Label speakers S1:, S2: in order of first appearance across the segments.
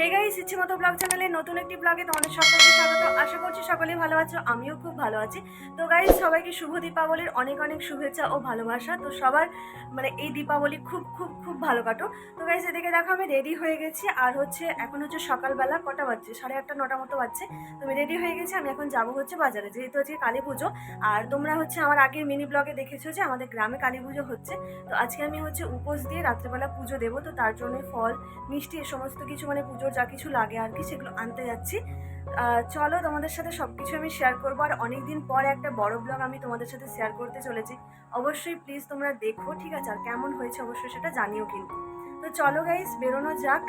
S1: Hey guys ইচ্ছে মতো blog চ্যানেলে নতুন একটি ব্লগে তোমাদের সকলকে স্বাগত। আশা করছি সকলেই ভালো আছো, আমিও খুব ভালো আছি। তো গাইস সবাইকে শুভ দীপাবলির অনেক অনেক শুভেচ্ছা ও ভালোবাসা। তো সবার মানে এই দীপাবলি খুব খুব খুব ভালো কাটো তো গাইস এদিকে দেখো, আমি রেডি হয়ে গেছি। আর হচ্ছে, এখন হচ্ছে সকালবেলা কটা বাজছে? সাড়ে আটটা, নটা মতো বাজছে। তো আমি রেডি হয়ে গেছি, আমি এখন যাব হচ্ছে বাজারে। যেহেতু আজকে কালী পুজো, আর তোমরা হচ্ছে আমার আগের মিনি ব্লগে দেখেছ যে আমাদের গ্রামে কালী পুজো হচ্ছে। তো আজকে আমি হচ্ছে উপোস দিয়ে রাত্রেবেলা পুজো দেবো। তো তার জন্য ফল, মিষ্টি সমস্ত কিছু মানে পুজোর যা কিছু লাগে আর কি সেগুলো আনতে যাচ্ছি। চলো তোমাদের সাথে সব কিছু আমি শেয়ার করব। আর অনেক দিন পর একটা বড় ব্লগ আমি তোমাদের সাথে শেয়ার করতে চলেছি। অবশ্যই প্লিজ তোমরা দেখো, ঠিক আছে? আর কেমন হয়েছে অবশ্যই সেটা জানিও কিন্তু। তো চলো গাইস বেরোনো যাক।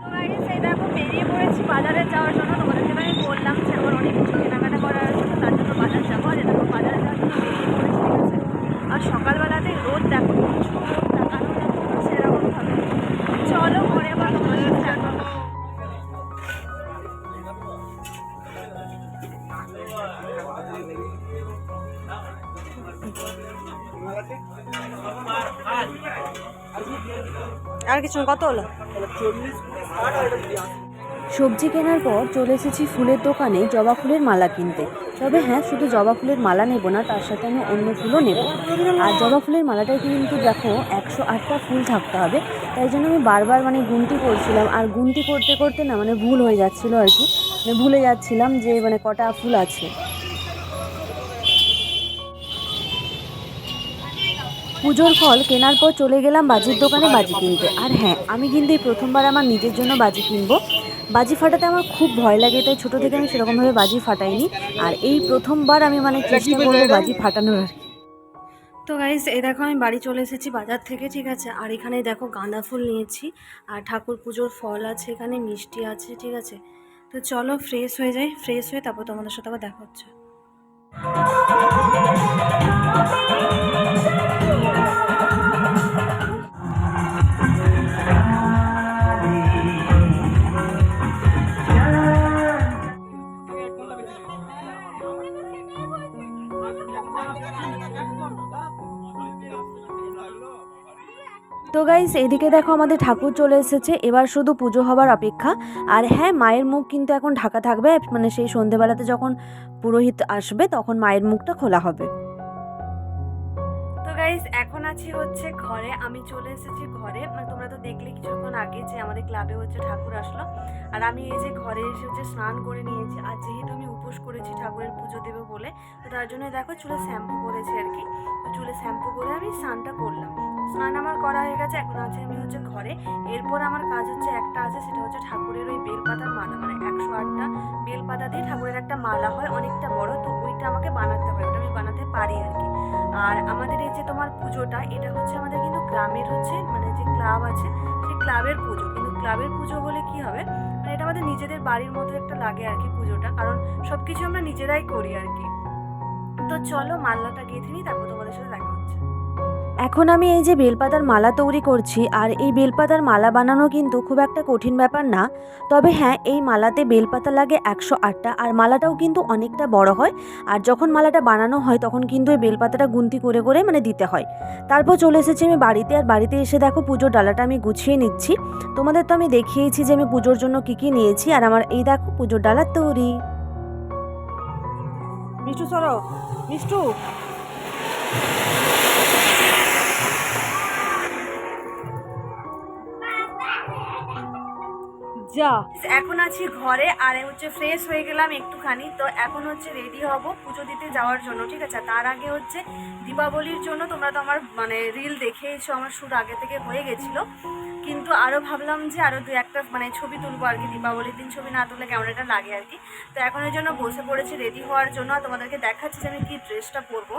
S1: তো গাইস এই দেখো বেরিয়ে পড়েছি বাজারে যাওয়ার জন্য। তোমাদেরকে আমি বললাম যে আমার অনেক কিছু কেনাকাটা করার আছে তার জন্য বাজার যাব। আর দেখো বাজারে যাওয়ার জন্য বেরিয়ে পড়েছি, ঠিক আছে? আর সকালবেলাতে রোদ দেখো কিছু আর কিছু কত হলো?
S2: সবজি কেনার পর চলে এসেছি ফুলের দোকানে জবা ফুলের মালা কিনতে। তবে হ্যাঁ শুধু জবা ফুলের মালা নেব না, তার সাথে আমি অন্য ফুলও নেব। আর জবা ফুলের মালাটায় কিন্তু দেখো, একশো আটটা ফুল থাকতে হবে। তাই জন্য আমি বারবার মানে গুনতি করছিলাম। আর গুনতি করতে করতে না মানে ভুল হয়ে যাচ্ছিল আর কি। মানে ভুলে যাচ্ছিলাম যে মানে কটা ফুল আছে। পুজোর ফল কেনার পর চলে গেলাম বাজির দোকানে বাজি কিনতে। আর হ্যাঁ আমি কিন্তু এই প্রথমবার আমার নিজের জন্য বাজি কিনবো। বাজি ফাটাতে আমার খুব ভয় লাগে তাই ছোটো থেকে আমি সেরকমভাবে বাজি ফাটাইনি। আর এই প্রথমবার আমি মানে চেষ্টা করব বাজি ফাটানোর আর কি।
S1: তো গাইজ এই দেখো আমি বাড়ি চলে এসেছি বাজার থেকে ঠিক আছে? আর এখানে দেখো গাঁদা ফুল নিয়েছি আর ঠাকুর পুজোর ফল আছে এখানে মিষ্টি আছে ঠিক আছে? তো চলো ফ্রেশ হয়ে যাই ফ্রেশ হয়ে তারপর তোমাদের সাথে আবার দেখা হচ্ছে।
S2: তো গাইস এদিকে দেখো আমাদের ঠাকুর চলে এসেছে। এবার শুধু পুজো হবার অপেক্ষা। আর হ্যাঁ মায়ের মুখ কিন্তু এখন ঢাকা থাকবে। মানে সেই সন্ধেবেলাতে যখন পুরোহিত আসবে, তখন মায়ের মুখটা খোলা হবে।
S1: গাইজ এখন আছি হচ্ছে ঘরে। আমি চলে এসেছি ঘরে। মানে তোমরা তো দেখলে কিছুক্ষণ আগে যে আমাদের ক্লাবে হচ্ছে ঠাকুর আসলো। আর আমি এই যে ঘরে এসে হচ্ছে স্নান করে নিয়েছি। আর যেহেতু আমি উপোস করেছি ঠাকুরের পুজো দেবো বলে, তো তার জন্য দেখো চুলে শ্যাম্পু করেছি আর কি। তো চুলে শ্যাম্পু করে আমি স্নানটা করলাম। স্নান আমার করা হয়ে গেছে, এখন আছে আমি হচ্ছে ঘরে। এরপর আমার কাজ হচ্ছে একটা আছে, সেটা হচ্ছে ঠাকুরের ওই বেলপাতার মালা। মানে একশো আটটা বেলপাতা দিয়ে ঠাকুরের একটা মালা হয়, অনেকটা বড়। তো ওইটা আমাকে আর আমাদের এই যে তোমার পুজোটা, এটা হচ্ছে আমাদের কিন্তু গ্রামের হচ্ছে মানে যে ক্লাব আছে, সেই ক্লাবের পুজো। কিন্তু ক্লাবের পুজো হলে কি হবে? মানে এটা আমাদের নিজেদের বাড়ির মতো একটা লাগে আর কি পুজোটা, কারণ সব কিছু আমরা নিজেরাই করি আর কি। তো চলো মাল্লাটা গেঁথে নিই তারপর তোমাদের সাথে দেখা হচ্ছে।
S2: এখন আমি এই যে বেলপাতার মালা তৈরি করছি, আর এই বেলপাতার মালা বানানো কিন্তু খুব একটা কঠিন ব্যাপার না। তবে হ্যাঁ এই মালাতে বেলপাতা লাগে একশো আটটা, আর মালাটাও কিন্তু অনেকটা বড় হয়। আর যখন মালাটা বানানো হয়, তখন কিন্তু এই বেলপাতাটা গুনতি করে করে মানে দিতে হয়। তারপর চলে এসেছি আমি বাড়িতে, আর বাড়িতে এসে দেখো পুজোর ডালাটা আমি গুছিয়ে নিচ্ছি। তোমাদের তো আমি দেখিয়েছি যে আমি পুজোর জন্য কী কী নিয়েছি, আর আমার এই দেখো পুজোর ডালা তৈরি।
S1: মিষ্টু সরো, মিষ্টু। যা। এখন আছি ঘরে, আর হচ্ছে ফ্রেশ হয়ে গেলাম একটুখানি। তো এখন হচ্ছে রেডি হব পুজো দিতে যাওয়ার জন্য, ঠিক আছে? তার আগে হচ্ছে দীপাবলির জন্য তোমরা তো আমার মানে রিল দেখেইছো আমার শুট আগে থেকে হয়ে গেছিল। কিন্তু আরও ভাবলাম যে আরও দু একটা মানে ছবি তুলবো আর কি দীপাবলির দিন ছবি না তুললে কেমন একটা লাগে আর কি। তো এখন এর জন্য বসে পড়েছি রেডি হওয়ার জন্য। তোমাদেরকে দেখাচ্ছি যে আমি কী ড্রেসটা পরবো।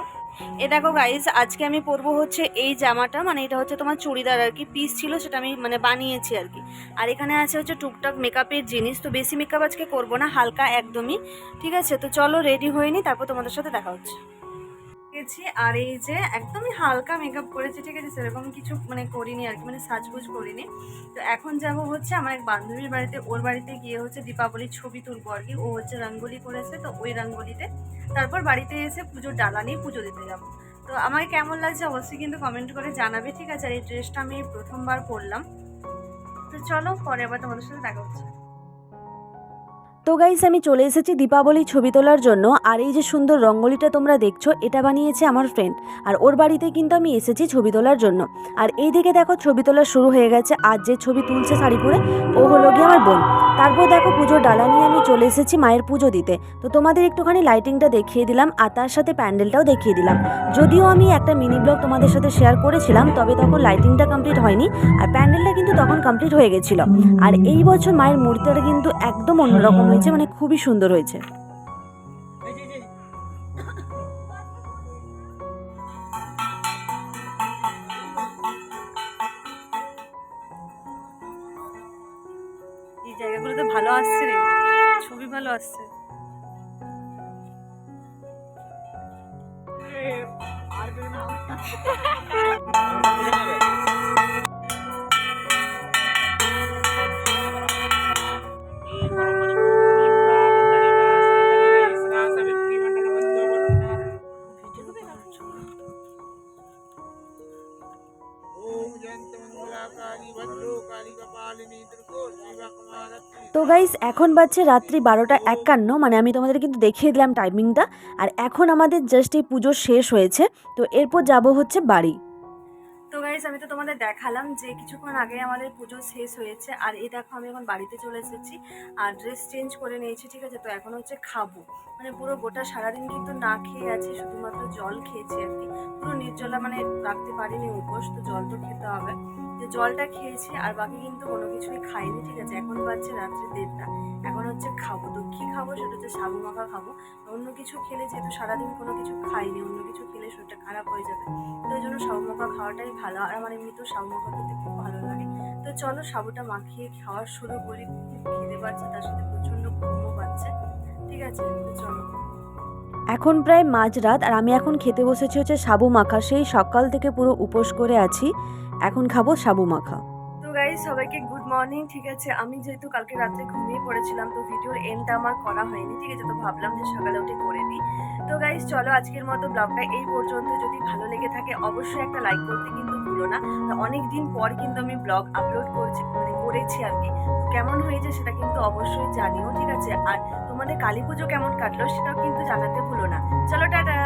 S1: এ দেখো গাইজ আজকে আমি পরবো হচ্ছে এই জামাটা মানে এটা হচ্ছে তোমার চুড়িদার আর কি পিস ছিল, সেটা আমি মানে বানিয়েছি আর কি। আর এখানে আছে হচ্ছে টুকটাক মেকআপের জিনিস। তো বেশি মেকআপ আজকে করব না, হালকা একদমই। ঠিক আছে? তো চলো রেডি হয়ে নি তারপর তোমাদের সাথে দেখা হচ্ছে। গেছি আর এই যে একদমই হালকা মেকআপ করেছি, ঠিক আছে? সেরকম কিছু মানে করিনি আর কি মানে সাজগুজ করিনি। তো এখন যাব হচ্ছে আমার এক বান্ধবীর বাড়িতে, ওর বাড়িতে গিয়ে হচ্ছে দীপাবলির ছবি তুলবো আর কি। ও হচ্ছে রঙ্গোলি করেছে, তো ওই রঙ্গোলিতে। তারপর বাড়িতে এসে পুজোর ডালা নিয়ে পুজো দিতে যাব। তো আমাকে কেমন লাগছে অবশ্যই কিন্তু কমেন্ট করে জানাবে, ঠিক আছে? আর এই ড্রেসটা আমি প্রথমবার পরলাম। তো চলো পরে আবার তোমাদের সাথে দেখা হচ্ছে।
S2: তো গাইস আমি চলে এসেছি দীপাবলি ছবি তোলার জন্য। আর এই যে সুন্দর রঙ্গোলিটা তোমরা দেখছ, এটা বানিয়েছে আমার ফ্রেন্ড আর ওর বাড়িতে কিন্তু আমি এসেছি ছবি তোলার জন্য। আর এই দিকে দেখো, ছবি তোলা শুরু হয়ে গেছে। আর যে ছবি তুলছে শাড়ি পরে, ও হলো গিয়ে আমার বোন। তারপর দেখো পুজোর ডালা নিয়ে আমি চলে এসেছি মায়ের পুজো দিতে। তো তোমাদের একটুখানি লাইটিংটা দেখিয়ে দিলাম আর তার সাথে প্যান্ডেলটাও দেখিয়ে দিলাম। যদিও আমি একটা মিনি ব্লগ তোমাদের সাথে শেয়ার করেছিলাম, তবে তখন লাইটিংটা কমপ্লিট হয়নি আর প্যান্ডেলটা কিন্তু তখন কমপ্লিট হয়ে গেছিল। আর এই বছর মায়ের মূর্তিটা কিন্তু একদম অন্যরকম হয়েছে মানে খুবই সুন্দর হয়েছে।
S1: জায়গাগুলোতে ভালো আসছে রে। ছবি ভালো আসছে।
S3: ओम
S2: তো গাইস এখন বাজছে রাত্রি বারোটা একান্ন মানে আমি তোমাদের কিন্তু দেখিয়ে দিলাম টাইমিংটা আর এখন আমাদের জাস্ট এই পুজো শেষ হয়েছে তো এরপর যাব হচ্ছে বাড়ি।
S1: তো গাইজ আমি তো তোমাদের দেখালাম যে কিছুক্ষণ আগে আমাদের পুজো শেষ হয়েছে আর এই দেখো আমি এখন বাড়িতে চলে এসেছি আর ড্রেস চেঞ্জ করে নিয়েছি ঠিক আছে? তো এখন হচ্ছে খাব। মানে পুরো গোটা সারাদিন কিন্তু না খেয়ে আছি শুধুমাত্র জল খেয়েছি আর কি। পুরো নির্জলা মানে রাখতে পারিনি উপোস তো জল তো খেতে হবে। যে জলটা খেয়েছি আর বাকি কিন্তু কোনো কিছুই খাইনি, ঠিক আছে? এখন বাজছে রাত্রি দেড়টা। এখন হচ্ছে খাব। তো কী খাব? সেটা হচ্ছে সাবু মাখা খাব। অন্য কিছু খেলে যেহেতু সারাদিন কোনো কিছু খাইনি, অন্য কিছু খেলে শরীরটা খারাপ হয়ে যাবে। তো ওই জন্য সাবু মাখা খাওয়াটাই ভালো। আর আমার এমনিতেও সাবু মাখা খেতে খুব ভালো লাগে। তো চলো সাবুটা মাখিয়ে খাওয়া শুরু করি। খেতে পাচ্ছে, তার সাথে প্রচণ্ড ঘুমও পাচ্ছে। ঠিক আছে, তো চলো।
S2: এখন প্রায় মাঝরাত আর আমি এখন খেতে বসেছি হচ্ছে সাবু মাখা। সেই সকাল থেকে পুরো উপোস করে আছি। এখন খাব সাবু মাখা।
S1: তো গাইজ সবাইকে গুড মর্নিং ঠিক আছে? আমি যেহেতু কালকে রাত্রে ঘুমিয়ে পড়েছিলাম, তো ভিডিওর এন্ডটা আমার করা হয়নি, ঠিক আছে? তো ভাবলাম যে সকালে উঠে করে দিই। তো গাইজ চলো আজকের মতো ব্লগটা এই পর্যন্ত। যদি ভালো লেগে থাকে, অবশ্যই একটা লাইক করতে কিন্তু ভুলো না। অনেক দিন পর কিন্তু আমি ব্লগ আপলোড করছি মানে করেছি আর কি। কেমন হয়েছে সেটা কিন্তু অবশ্যই জানিও, ঠিক আছে? আর তোমাদের কালী পুজো কেমন কাটলো সেটাও কিন্তু জানাতে ভুলো না। চলো, টাটা!